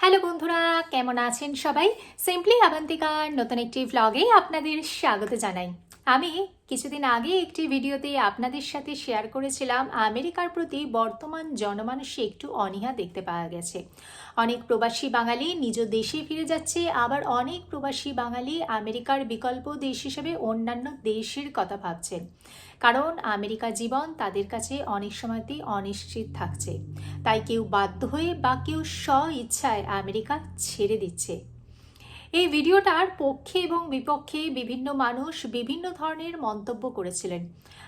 Hello বন্ধুরা কেমন আছেন সবাই? সিম্পলি আবান্তিকার নতুন একটি ভ্লগে আপনাদের স্বাগত জানাই। আমি কিছুদিন আগে একটি ভিডিওতে আপনাদের সাথে শেয়ার করেছিলাম, আমেরিকার প্রতি বর্তমান জনমানসে একটু অনীহা দেখতে পাওয়া গেছে। অনেক প্রবাসী বাঙালি নিজ দেশে ফিরে যাচ্ছে, আবার অনেক প্রবাসী বাঙালি আমেরিকার বিকল্প দেশ হিসেবে অন্যান্য দেশের কথা ভাবছেন কারণ আমেরিকা জীবন তাদের কাছে অনেক সময়তেই অনিশ্চিত থাকছে। তাই কেউ বাধ্য হয়ে বা কেউ স্ব ইচ্ছায় আমেরিকা ছেড়ে দিচ্ছে। এই ভিডিওটার পক্ষে এবং বিপক্ষে বিভিন্ন মানুষ বিভিন্ন ধরনের মন্তব্য করেছিলেন।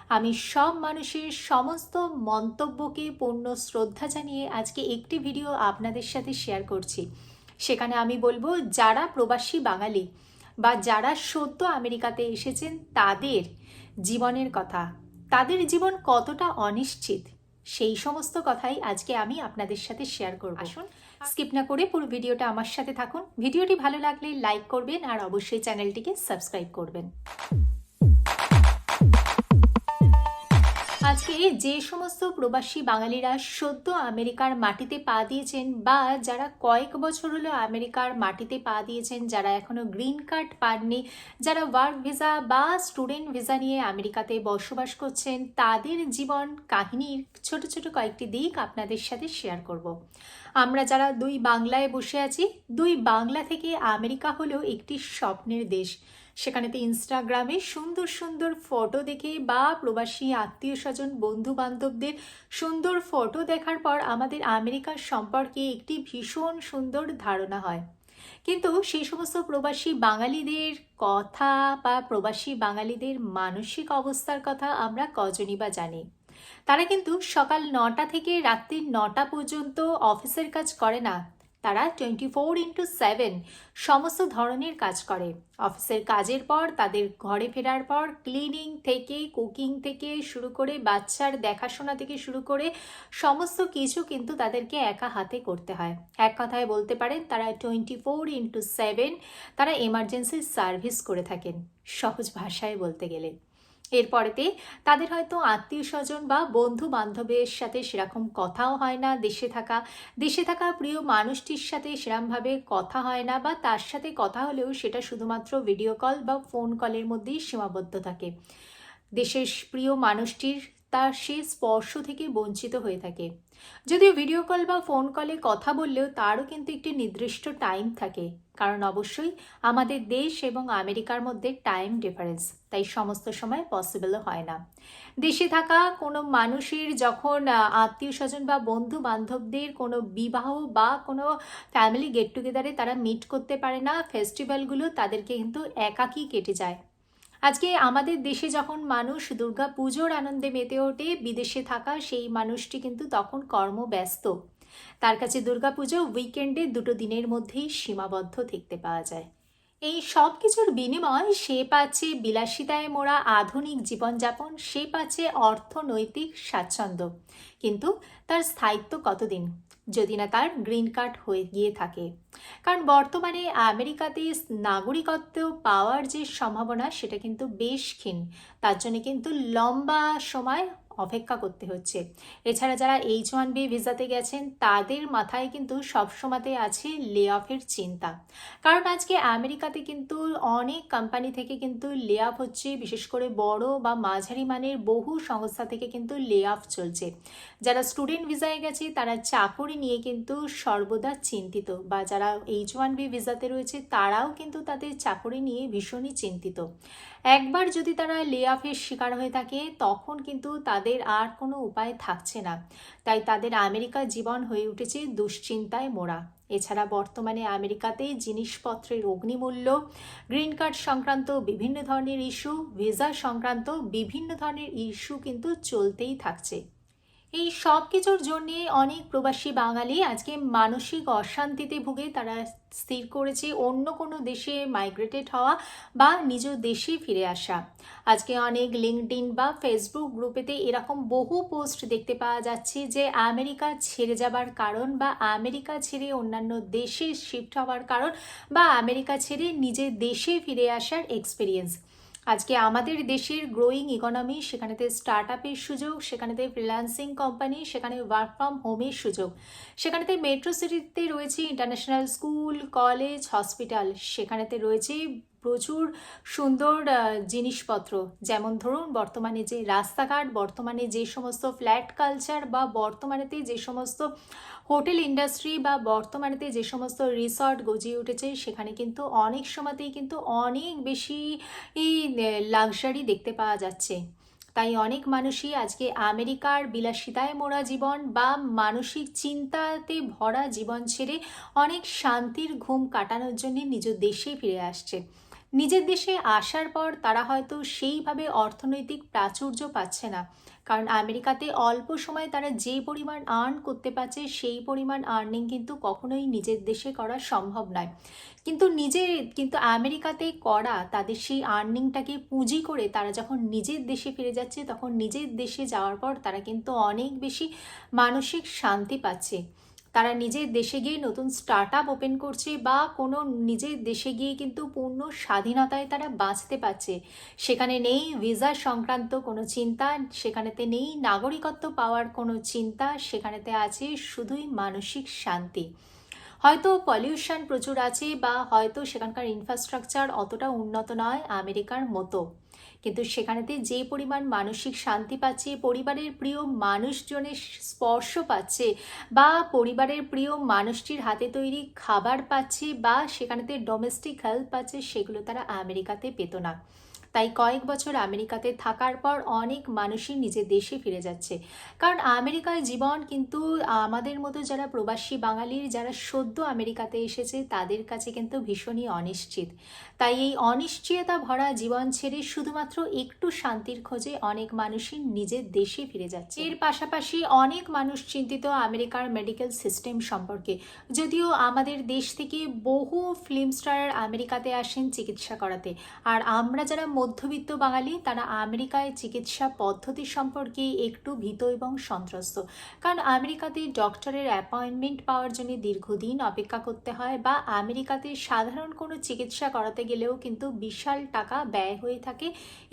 আমি সব মানুষের সমস্ত মন্তব্যকে পূর্ণ শ্রদ্ধা জানিয়ে আজকে একটি ভিডিও আপনাদের সাথে শেয়ার করছি। সেখানে আমি বলব, যারা প্রবাসী বাঙালি বা যারা সদ্য আমেরিকাতে এসেছেন, তাদের জীবনের কথা, তাদের জীবন কতটা অনিশ্চিত? সেই সমস্ত কথাই আজকে আমি আপনাদের সাথে শেয়ার করব। আসুন। স্কিপ না করে পুরো ভিডিওটা আমার সাথে থাকুন। ভিডিওটি ভালো লাগলে লাইক করবেন আর অবশ্যই চ্যানেলটিকে সাবস্ক্রাইব করবেন। আজকে যে সমস্ত প্রবাসী বাঙালিরা সদ্য আমেরিকার মাটিতে পা দিয়েছেন বা যারা কয়েক বছর হলো আমেরিকার মাটিতে পা দিয়েছেন, যারা এখনও গ্রিন কার্ড পাননি, যারা ওয়ার্ক ভিসা বা স্টুডেন্ট ভিসা নিয়ে আমেরিকাতে বসবাস করছেন, তাদের জীবন কাহিনীর ছোট ছোট কয়েকটি দিক আপনাদের সাথে শেয়ার করব। আমরা যারা দুই বাংলায় বসে আছি, দুই বাংলা থেকে আমেরিকা হলো একটি স্বপ্নের দেশ। সেখানেতে ইনস্টাগ্রামে সুন্দর সুন্দর ফটো দেখে বা প্রবাসী, আত্মীয় স্বজন বন্ধু বান্ধবদের সুন্দর ফটো দেখার পর আমাদের আমেরিকার সম্পর্কে একটি ভীষণ সুন্দর ধারণা হয়। কিন্তু সেই সমস্ত প্রবাসী বাঙালিদের কথা বা প্রবাসী বাঙালিদের মানসিক অবস্থার কথা আমরা কজনই বা জানি। তারা কিন্তু সকাল নটা থেকে রাত্রি নটা পর্যন্ত অফিসের কাজ করে না। তারা টোয়েন্টি ফোর ইন্টু সেভেন সমস্ত ধরনের কাজ করে। অফিসের কাজের পর, তাদের ঘরে ফেরার পর ক্লিনিং থেকে কুকিং থেকে শুরু করে, বাচ্চার দেখাশোনা থেকে শুরু করে, সমস্ত কিছু কিন্তু তাদেরকে একা হাতে করতে হয়। এক কথায় বলতে পারেন, তারা টোয়েন্টি ফোর ইন্টু সেভেন তারা এমার্জেন্সি সার্ভিস করে থাকেন। সহজ ভাষায় বলতে গেলে। এরপরেতে তাদের হয়তো আত্মীয় স্বজন বা বন্ধু বান্ধবের সাথে সেরকম কথাও হয় না, দেশে থাকা দেশে থাকা প্রিয় মানুষটির সাথে সেরমভাবে কথা হয় না বা তার সাথে কথা হলেও সেটা শুধুমাত্র ভিডিও কল বা ফোন কলের মধ্যেই সীমাবদ্ধ থাকে। দেশের প্রিয় মানুষটির তার সে স্পর্শ থেকে বঞ্চিত হয়ে থাকে। যদিও ভিডিও কল বা ফোন কলে কথা বললেও তারও কিন্তু একটি নির্দিষ্ট টাইম থাকে। কারণ অবশ্যই আমাদের দেশ এবং আমেরিকার মধ্যে টাইম ডিফারেন্স তাই সমস্ত সময় পসিবলও হয় না। দেশে থাকা কোনো মানুষের যখন আত্মীয় স্বজন বা বন্ধু বান্ধবদের কোনো বিবাহ বা কোনো ফ্যামিলি গেট টুগেদারে তারা মিট করতে পারে না ফেস্টিভ্যালগুলো তাদেরকে কিন্তু একাকই কেটে যায়। আজকে আমাদের দেশে যখন মানুষ দুর্গা পুজোর আনন্দে মেতে ওঠে, বিদেশে থাকা সেই মানুষটি কিন্তু তখন কর্মব্যস্ত। তার কাছে দুর্গাপুজো উইকেন্ডে দুটো দিনের মধ্যেই সীমাবদ্ধ দেখতে পাওয়া যায়। এই সব কিছুর বিনিময় সে পাচ্ছে বিলাসিতায় মোড়া আধুনিক জীবনযাপন, সে পাচ্ছে অর্থনৈতিক স্বাচ্ছন্দ্য। কিন্তু তার স্থায়িত্ব কতদিন? যদি না তার গ্রিন কার্ড হয়ে গিয়ে থাকে। কারণ বর্তমানে আমেরিকাতে নাগরিকত্ব পাওয়ার যে সম্ভাবনা, সেটা কিন্তু বেশ ক্ষীণ। তার জন্য কিন্তু লম্বা সময় অপেক্ষা করতে হচ্ছে। এছাড়া যারা এইচ ওয়ান বি ভিসাতে গেছেন, তাদের মাথায় কিন্তু সবসময়তে আছে লে অফের চিন্তা। কারণ আজকে আমেরিকাতে কিন্তু অনেক কোম্পানি থেকে কিন্তু লে অফ হচ্ছে, বিশেষ করে বড় বা মাঝারি মানের বহু সংস্থা থেকে কিন্তু লে অফ চলছে। যারা স্টুডেন্ট ভিসায় গেছে, তারা চাকরি নিয়ে কিন্তু সর্বদা চিন্তিত বা যারা এইচ ওয়ান বি ভিসাতে রয়েছে, তারাও কিন্তু তাদের চাকরি নিয়ে ভীষণই চিন্তিত। একবার যদি তারা লে অফের শিকার হয়ে থাকে, তখন কিন্তু তাদের আর কোনো উপায় থাকছে না। তাই তাদের আমেরিকা জীবন হয়ে উঠেছে দুশ্চিন্তায় মোড়া। এছাড়া বর্তমানে আমেরিকাতে জিনিসপত্রের অগ্নিমূল্য, গ্রিন কার্ড সংক্রান্ত বিভিন্ন ধরনের ইস্যু, ভিসা সংক্রান্ত বিভিন্ন ধরনের ইস্যু কিন্তু চলতেই থাকছে। এই সব কিছুর জন্যে অনেক প্রবাসী বাঙালি আজকে মানসিক অশান্তিতে ভুগে তারা স্থির করেছে অন্য কোনো দেশে মাইগ্রেটেড হওয়া বা নিজ দেশে ফিরে আসা। আজকে অনেক লিঙ্কডিন বা ফেসবুক গ্রুপেতে এরকম বহু পোস্ট দেখতে পাওয়া যাচ্ছে যে আমেরিকা ছেড়ে যাবার কারণ বা আমেরিকা ছেড়ে অন্যান্য দেশে শিফট হওয়ার কারণ বা আমেরিকা ছেড়ে নিজের দেশে ফিরে আসার এক্সপিরিয়েন্স আজকে আমাদের দেশের গ্রোয়িং ইকোনমি সেখানেতে স্টার্ট আপের সুযোগ, সেখানেতে ফ্রিল্যান্সিং কোম্পানি সেখানে ওয়ার্ক ফ্রম হোমের সুযোগ। সেখানেতে মেট্রো সিটিতে রয়েছে ইন্টারন্যাশনাল স্কুল কলেজ হসপিটাল সেখানেতে রয়েছে প্রচুর সুন্দর জিনিসপত্র। যেমন ধরুন, বর্তমানে যে রাস্তাঘাট, বর্তমানে যে সমস্ত ফ্ল্যাট কালচার বা বর্তমানেতে যে সমস্ত হোটেল ইন্ডাস্ট্রি বা বর্তমানেতে যে সমস্ত রিসর্ট গজিয়ে উঠেছে, সেখানে কিন্তু অনেক সময়তেই কিন্তু অনেক বেশি লাক্সারি দেখতে পাওয়া যাচ্ছে। তাই অনেক মানুষই আজকে আমেরিকার বিলাসিতায় মোড়া জীবন বা মানসিক চিন্তাতে ভরা জীবন ছেড়ে অনেক শান্তির ঘুম কাটানোর জন্য নিজ দেশে ফিরে আসছে। নিজের দেশে আসার পর তারা হয়তো সেইভাবে অর্থনৈতিক প্রাচুর্য পাচ্ছে না। কারণ আমেরিকাতে অল্প সময়ে তারা যে পরিমাণ আর্ন করতে পারছে, সেই পরিমাণ আর্নিং কিন্তু কখনোই নিজের দেশে করা সম্ভব নয়। কিন্তু নিজের, কিন্তু আমেরিকাতে করা, তাদের সেই আর্নিংটাকে পুঁজি করে তারা যখন নিজের দেশে ফিরে যাচ্ছে, তখন নিজের দেশে যাওয়ার পর তারা কিন্তু অনেক বেশি মানসিক শান্তি পাচ্ছে। তারা নিজের দেশে গিয়ে নতুন স্টার্ট আপ ওপেন করছে বা কোনো নিজের দেশে গিয়ে কিন্তু পূর্ণ স্বাধীনতায় তারা বাঁচতে পারছে। সেখানে নেই ভিসা সংক্রান্ত কোনো চিন্তা, সেখানেতে নেই নাগরিকত্ব পাওয়ার কোনো চিন্তা, সেখানেতে আছে শুধুই মানসিক শান্তি। হয়তো পলিউশন প্রচুর আছে বা হয়তো সেখানকার ইনফ্রাস্ট্রাকচার অতটা উন্নত নয় আমেরিকার মতো। কিন্তু সেখানেতে যে পরিমাণ মানসিক শান্তি পাচ্ছে, পরিবারের প্রিয় মানুষজনের স্পর্শ পাচ্ছে বা পরিবারের প্রিয় মানুষটির হাতে তৈরি খাবার পাচ্ছে বা সেখানেতে ডোমেস্টিক হেল্প পাচ্ছে, সেগুলো তারা আমেরিকাতে পেত না। তাই কয়েক বছর আমেরিকাতে থাকার পর অনেক মানুষই নিজের দেশে ফিরে যাচ্ছে। কারণ আমেরিকায় জীবন কিন্তু আমাদের মতো যারা প্রবাসী বাঙালির, যারা সদ্য আমেরিকাতে এসেছে, তাদের কাছে কিন্তু ভীষণই অনিশ্চিত। তাই এই অনিশ্চয়তা ভরা জীবন ছেড়ে শুধুমাত্র একটু শান্তির খোঁজে অনেক মানুষই নিজের দেশে ফিরে যাচ্ছে। এর পাশাপাশি অনেক মানুষ চিন্তিত আমেরিকার মেডিকেল সিস্টেম সম্পর্কে। যদিও আমাদের দেশ থেকে বহু ফিল্ম স্টার আমেরিকাতে আসেন চিকিৎসা করাতে। আর আমরা যারা মধ্যবিত্ত বাঙালি তারা আমেরিকায় চিকিৎসা পদ্ধতি সম্পর্কে একটু ভীত এবং সন্ত্রস্ত। কারণ আমেরিকাতে ডক্টরের অ্যাপয়েন্টমেন্ট পাওয়ার জন্য দীর্ঘদিন অপেক্ষা করতে হয় বা আমেরিকাতে সাধারণ কোনো চিকিৎসা করাতে গেলেও কিন্তু বিশাল টাকা ব্যয় হয়ে থাকে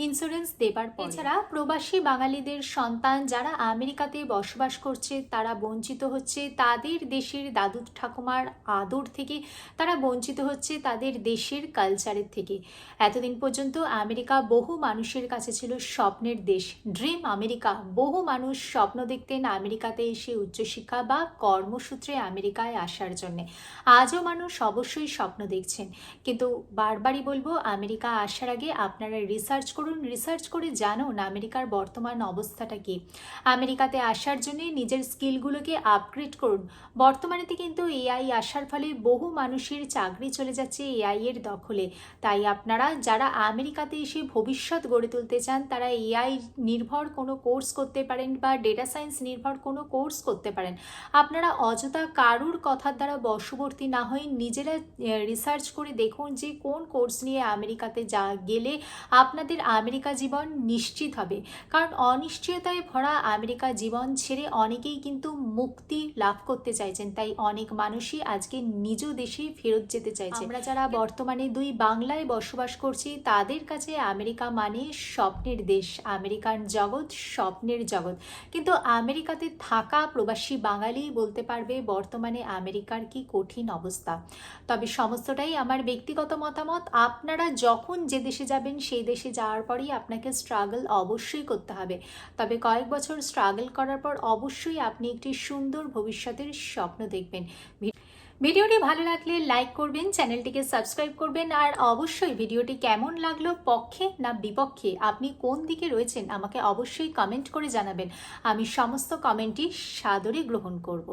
ইন্স্যুরেন্স দেবার এছাড়া প্রবাসী বাঙালিদের সন্তান যারা আমেরিকাতে বসবাস করছে, তারা বঞ্চিত হচ্ছে তাদের দেশের দাদু ঠাকুমার আদর থেকে, তারা বঞ্চিত হচ্ছে তাদের দেশের কালচারের থেকে। এতদিন পর্যন্ত আমেরিকা বহু মানুষের কাছে ছিল স্বপ্নের দেশ। ড্রিম আমেরিকা, বহু মানুষ স্বপ্ন দেখতেন আমেরিকাতে এসে উচ্চশিক্ষা বা কর্মসূত্রে আমেরিকায় আসার জন্যে। আজও মানুষ অবশ্যই স্বপ্ন দেখছেন। কিন্তু বারবারই বলব, আমেরিকা আসার আগে আপনারা রিসার্চ করুন রিসার্চ করে জানুন আমেরিকার বর্তমান অবস্থাটা কি। আমেরিকাতে আসার জন্য নিজের স্কিলগুলোকে আপগ্রেড করুন। বর্তমানেতে কিন্তু এআই আসার ফলে বহু মানুষের চাকরি চলে যাচ্ছে এআই এর দখলে। তাই আপনারা যারা আমেরিকাতে এসে ভবিষ্যৎ গড়ে তুলতে চান তারা এআই নির্ভর কোনো কোর্স করতে পারেন বা ডেটা সায়েন্স নির্ভর কোনো কোর্স করতে পারেন। আপনারা অযথা কারুর কথার দ্বারা বশবর্তী না হয়ে নিজেরা রিসার্চ করে দেখুন যে কোন কোর্স নিয়ে আমেরিকাতে যা গেলে আপনাদের আমেরিকা জীবন নিশ্চিত হবে। কারণ অনিশ্চয়তায় ভরা আমেরিকা জীবন ছেড়ে অনেকেই কিন্তু মুক্তি লাভ করতে চাইছেন। তাই অনেক মানুষই আজকে নিজ দেশে ফেরত যেতে চাইছে। আমরা যারা বর্তমানে দুই বাংলায় বসবাস করছি তাদের কাছে আমেরিকা মানে স্বপ্নের দেশ আমেরিকান জগৎ স্বপ্নের জগৎ। কিন্তু আমেরিকাতে থাকা প্রবাসী বাঙালি বলতে পারবে বর্তমানে আমেরিকার কি কঠিন অবস্থা। তবে সমস্তটাই আমার ব্যক্তিগত মতামত। আপনারা যখন যে দেশে যাবেন, সেই দেশে যাওয়ার পরেই আপনাকে স্ট্রাগল অবশ্যই করতে হবে। তবে কয়েক বছর স্ট্রাগল করার পর অবশ্যই আপনি একটি সুন্দর ভবিষ্যতের স্বপ্ন দেখবেন। ভিডিওটি ভালো লাগলে লাইক করবেন, চ্যানেলটিকে সাবস্ক্রাইব করবেন, আর অবশ্যই ভিডিওটি কেমন লাগল, পক্ষে না বিপক্ষে, আপনি কোন দিকে রয়েছেন, আমাকে অবশ্যই কমেন্ট করে জানাবেন। আমি সমস্ত কমেন্টটি সাদরে গ্রহণ করব।